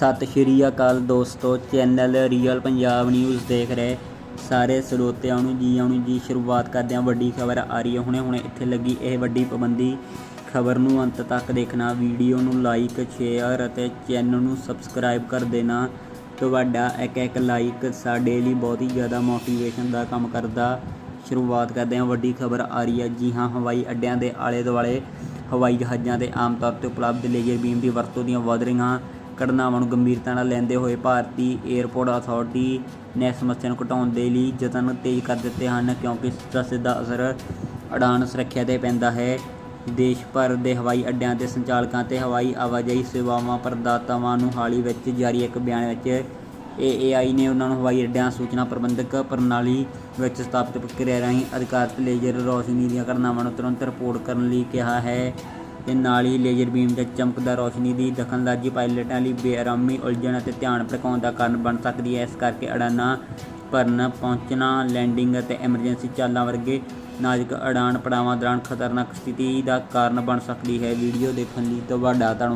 ਸਤਿ ਸ਼੍ਰੀ ਅਕਾਲ ਦੋਸਤੋ, channel real Punjab news ਦੇਖ ਰਹੇ ਸਾਰੇ ਸਰੋਤਿਆਂ ਨੂੰ ਜੀ, ਆਉਣ ਨੂੰ ਜੀ, ਸ਼ੁਰੂਆਤ ਕਰਦੇ ਹਾਂ ਵੱਡੀ ਖਬਰ ਆ ਰਹੀ ਹੈ। ਹੁਣੇ ਹੁਣੇ ਇੱਥੇ ਲੱਗੀ ਇਹ ਵੱਡੀ ਪਾਬੰਦੀ ਖਬਰ ਨੂੰ ਅੰਤ ਤੱਕ ਦੇਖਣਾ। ਵੀਡੀਓ ਨੂੰ ਲਾਈਕ ਸ਼ੇਅਰ ਅਤੇ ਚੈਨਲ ਨੂੰ ਸਬਸਕ੍ਰਾਈਬ ਕਰ ਦੇਣਾ। ਤੁਹਾਡਾ ਇੱਕ ਇੱਕ ਲਾਈਕ ਸਾਡੇ ਲਈ ਬਹੁਤ ਹੀ ਜ਼ਿਆਦਾ ਮੋਟੀਵੇਸ਼ਨ ਦਾ ਕੰਮ ਕਰਦਾ। ਸ਼ੁਰੂਆਤ ਕਰਦੇ ਹਾਂ ਵੱਡੀ ਖਬਰ ਆ ਰਹੀ ਹੈ। ਜੀ ਹਾਂ, ਹਵਾਈ ਅੱਡਿਆਂ ਦੇ ਆਲੇ ਦੁਆਲੇ ਹਵਾਈ ਜਹਾਜ਼ਾਂ ਤੇ ਆਮ ਤੌਰ ਤੇ ਉਪਲਬਧ ਲੇਜ਼ਰ ਬੀਮ ਦੀ ਵਰਤੋਂ ਦੀਆਂ ਵਧ ਰਹੀਆਂ। ਘਟਨਾਵਾਂ ਨੂੰ ਗੰਭੀਰਤਾ ਨਾਲ ਲੈਂਦੇ ਹੋਏ ਭਾਰਤੀ 에ਅਰਪੋਰਟ ਅਥਾਰਟੀ ਨੇ ਇਸ ਸਮੱਸਿਆ ਨੂੰ ਘਟਾਉਣ ਦੇ ਲਈ ਯਤਨ ਤੇਜ਼ ਕਰ ਦਿੱਤੇ ਹਨ, ਕਿਉਂਕਿ ਇਸ ਦਾ ਸਿੱਧਾ ਅਸਰ ਅਡਾਨ ਸੁਰੱਖਿਆ ਤੇ ਪੈਂਦਾ ਹੈ। ਦੇਸ਼ ਭਰ ਦੇ ਹਵਾਈ ਅੱਡਿਆਂ ਦੇ ਸੰਚਾਲਕਾਂ ਤੇ ਹਵਾਈ ਆਵਾਜਾਈ ਸੇਵਾਵਾਂ ਪ੍ਰਦਾਤਾਵਾਂ ਨੂੰ ਹਾਲ ਹੀ ਵਿੱਚ ਜਾਰੀ ਇੱਕ ਬਿਆਨ ਵਿੱਚ ਏਏਆਈ ਨੇ ਉਹਨਾਂ ਨੂੰ ਹਵਾਈ ਅੱਡਿਆਂ ਸੂਚਨਾ ਪ੍ਰਬੰਧਕ ਪ੍ਰਣਾਲੀ ਵਿੱਚ ਸਥਾਪਿਤ ਪ੍ਰਕਿਰਿਆ ਰਾਹੀਂ ਅਧਿਕਾਰਤ ਲੇਜ਼ਰ ਰੌਸ਼ਨੀ ਦੀਆਂ ਘਟਨਾਵਾਂ ਨੂੰ ਤੁਰੰਤ ਰਿਪੋਰਟ ਕਰਨ ਲਈ ਕਿਹਾ ਹੈ। ਤੇ ਨਾਲ ਹੀ ਲੇਜ਼ਰ ਬੀਮ ਦੇ ਚਮਕਦਾਰ ਰੌਸ਼ਨੀ ਦੀ ਦਖਲਅੰਦਾਜ਼ੀ ਪਾਇਲਟਾਂ ਲਈ ਬੇਆਰਾਮੀ ਉਲਝਣ ਅਤੇ ਧਿਆਨ ਭਟਕਾਉਣ ਦਾ ਕਾਰਨ ਬਣ ਸਕਦੀ ਹੈ। ਇਸ ਕਰਕੇ ਉਡਾਨਾਂ ਭਰਨ, ਪਹੁੰਚਣਾ ਲੈਂਡਿੰਗ ਅਤੇ ਐਮਰਜੈਂਸੀ ਚਾਲਾਂ ਵਰਗੇ ਨਾਜ਼ੁਕ ਅੜਾਨ ਪੜਾਵਾਂ ਦੌਰਾਨ ਖਤਰਨਾਕ ਸਥਿਤੀ ਦਾ ਕਾਰਨ ਬਣ ਸਕਦੀ ਹੈ। ਵੀਡੀਓ ਦੇਖਣ ਲਈ ਤੁਹਾਡਾ ਧੰਨਵਾਦ।